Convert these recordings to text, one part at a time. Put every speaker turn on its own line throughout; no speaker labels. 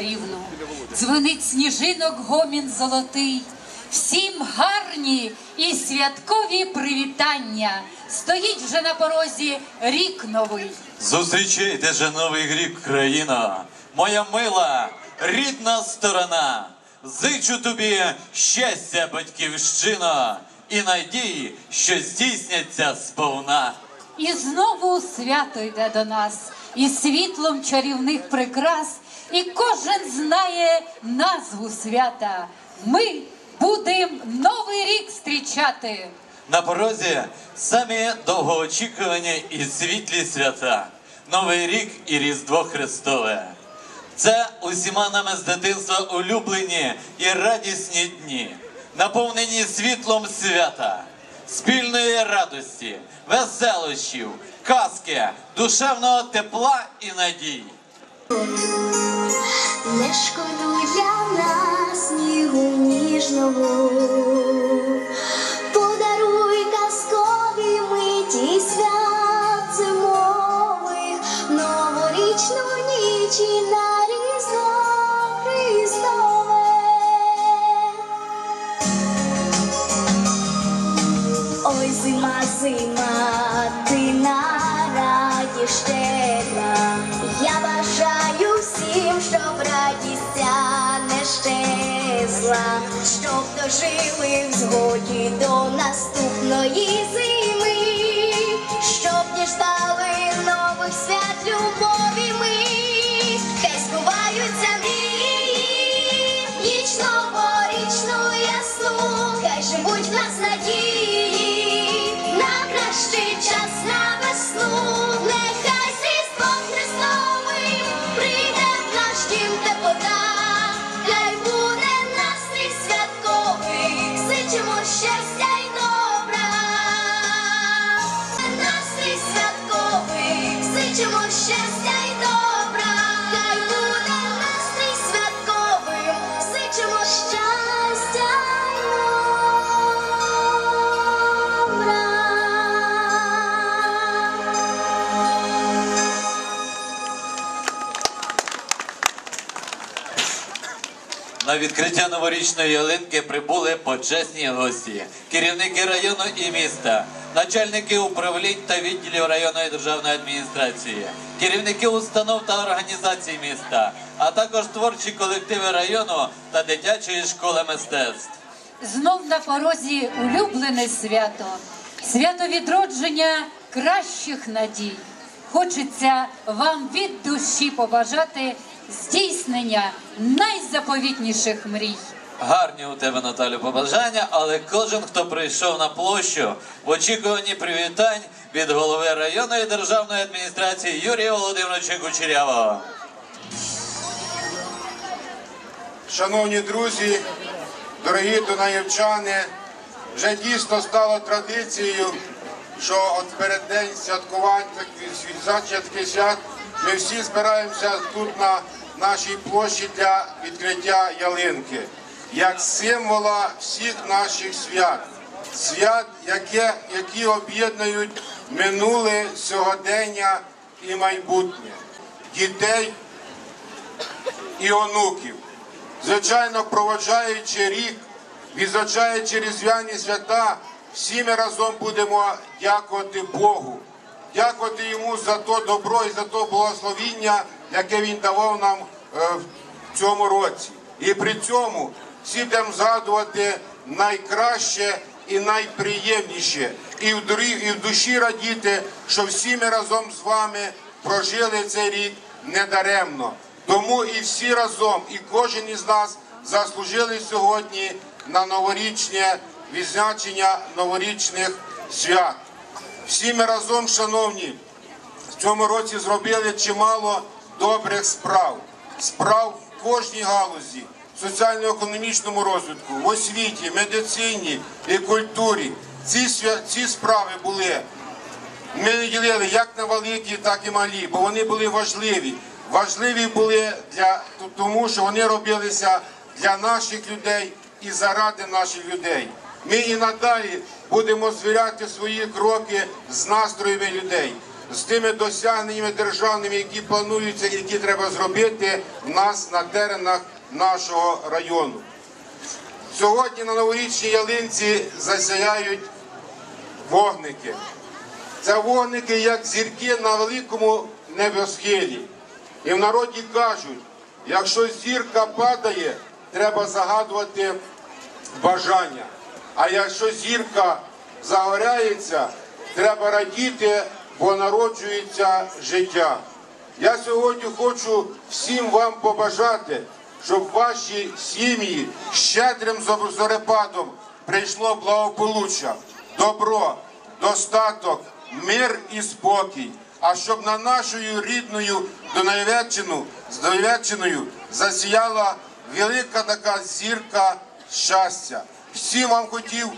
чарівну. Дзвенить сніжинок гомін золотий. Всім гарні і святкові привітання. Стоїть вже на порозі рік новий.
Зустрічайте же новий рік, країна, моя мила, рідна сторона. Зичу тобі щастя, батьківщина, і надії, що здійсняться сповна.
І знову свято йде до нас, і світлом чарівних прикрас, і кожен знає назву свята. Ми будемо новий рік зустрічати.
На порозі самі довгоочікувані і світлі свята, Новий рік і Різдво Христове. Це усіма нами з дитинства улюблені і радісні дні, наповнені світлом свята, спільної радості, веселощів, казки, душевного тепла і надій.
Не шкодуй для нас снігу ніжного, подаруй казкові миті свят зимових, новорічну ніч і на різдво Христове. Ой, зима, зима, дожили в згоді до наступної зими, На
відкриття новорічної ялинки прибули почесні гості, керівники району і міста, начальники управлінь та відділів районної державної адміністрації, керівники установ та організацій міста, а також творчі колективи району та дитячої школи мистецтв.
Знов на порозі улюблене свято, свято відродження кращих надій. Хочеться вам від душі побажати здійснення найзаповітніших мрій.
Гарні у тебе, Наталю, побажання, але кожен, хто прийшов на площу в очікуванні привітань від голови районної державної адміністрації Юрія Володимировича Кучерявого.
Шановні друзі, дорогі дунаєвчани, вже дійсно стало традицією, що от перед день святкувань зачатки свят ми всі збираємося тут на нашій площі для відкриття ялинки, як символа всіх наших свят, свят, які об'єднують минуле сьогодення і майбутнє, дітей і онуків. Звичайно, проводжаючи рік, відзначаючи різдвяні свята, всі ми разом будемо дякувати Богу, дякувати йому за то добро і за то благословіння, яке він давав нам е, в цьому році. І при цьому всі будемо згадувати найкраще і найприємніше, і в і в душі радіти, що всі ми разом з вами прожили цей рік недаремно. Тому і всі разом, і кожен із нас заслужили сьогодні на новорічне відзначення новорічних свят. Всі ми разом, шановні, в цьому році зробили чимало добрих справ, справ в кожній галузі, соціально-економічному розвитку, в освіті, медицині і культурі. Ці, ці справи були ми не ділили як на великі, так і малі, бо вони були важливі. Важливі були для тому, що вони робилися для наших людей і заради наших людей. Ми і надалі будемо звіряти свої кроки з настроями людей.
З тими досягненнями державними, які плануються, які треба зробити в нас на теренах нашого району. Сьогодні на новорічній ялинці засяяють вогники. Це вогники як зірки на великому небосхилі. І в народі кажуть, якщо зірка падає, треба загадувати бажання. А якщо зірка загоряється, треба радіти, бо народжується життя. Я сьогодні хочу всім вам побажати, щоб ваші сім'ї щедрим зорепадом прийшло благополуччя, добро, достаток, мир і спокій. А щоб на нашою рідною Дунаєвеччиною засіяла велика така зірка щастя. Всім вам хотів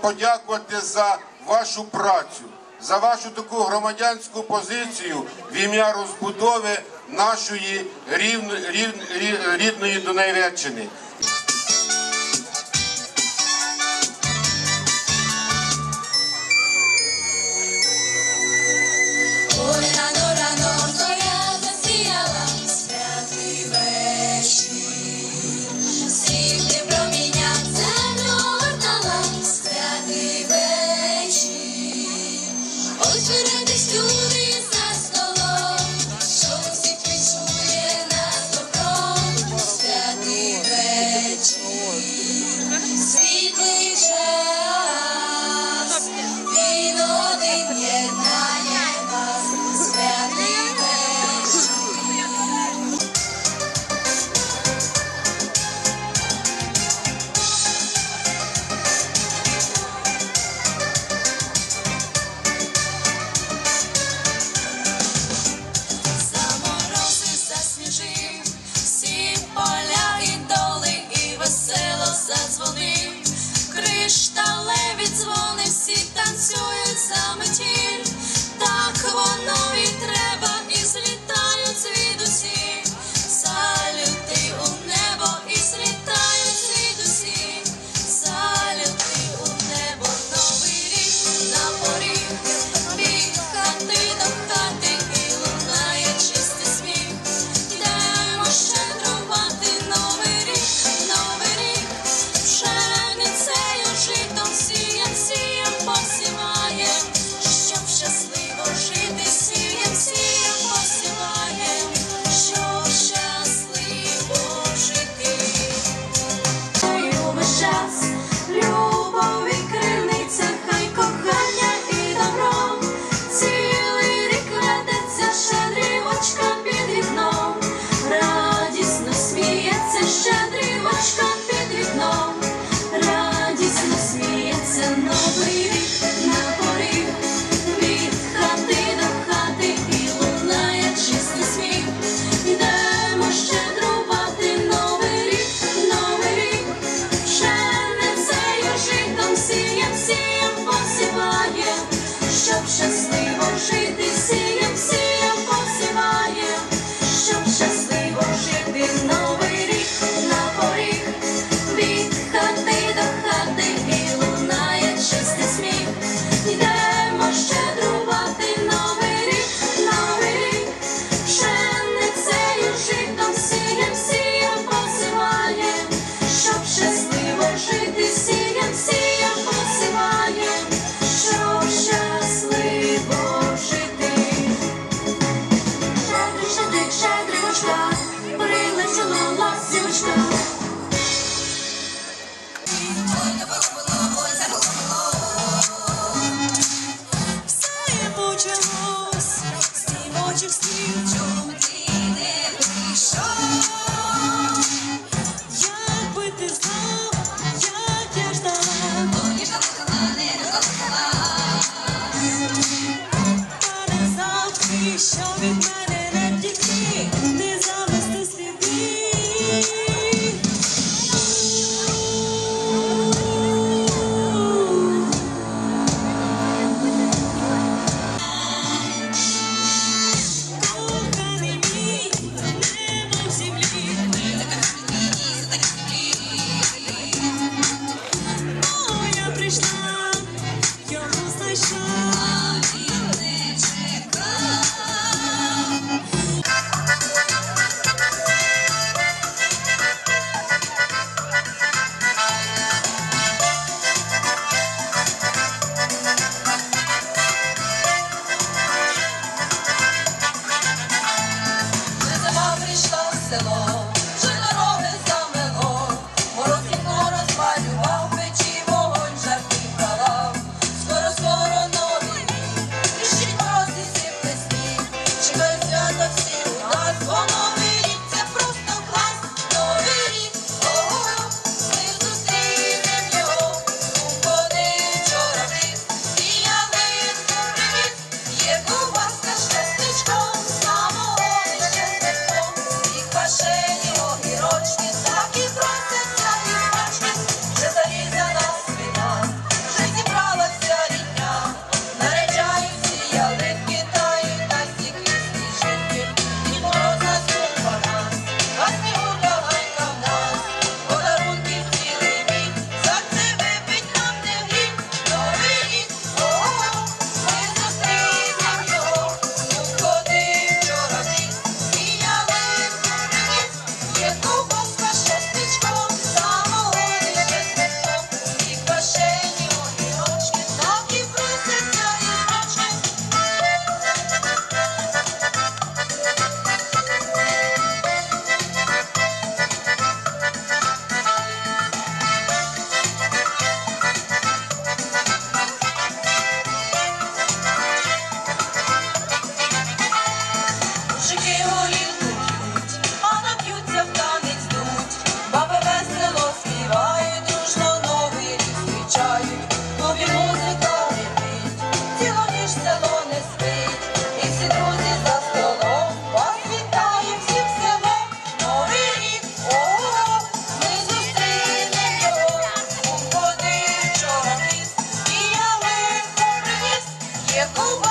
подякувати за вашу працю, за вашу таку громадянську позицію в ім'я розбудови нашої рідної Дунаєвеччини.
chegou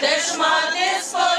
Deixa uma disposição.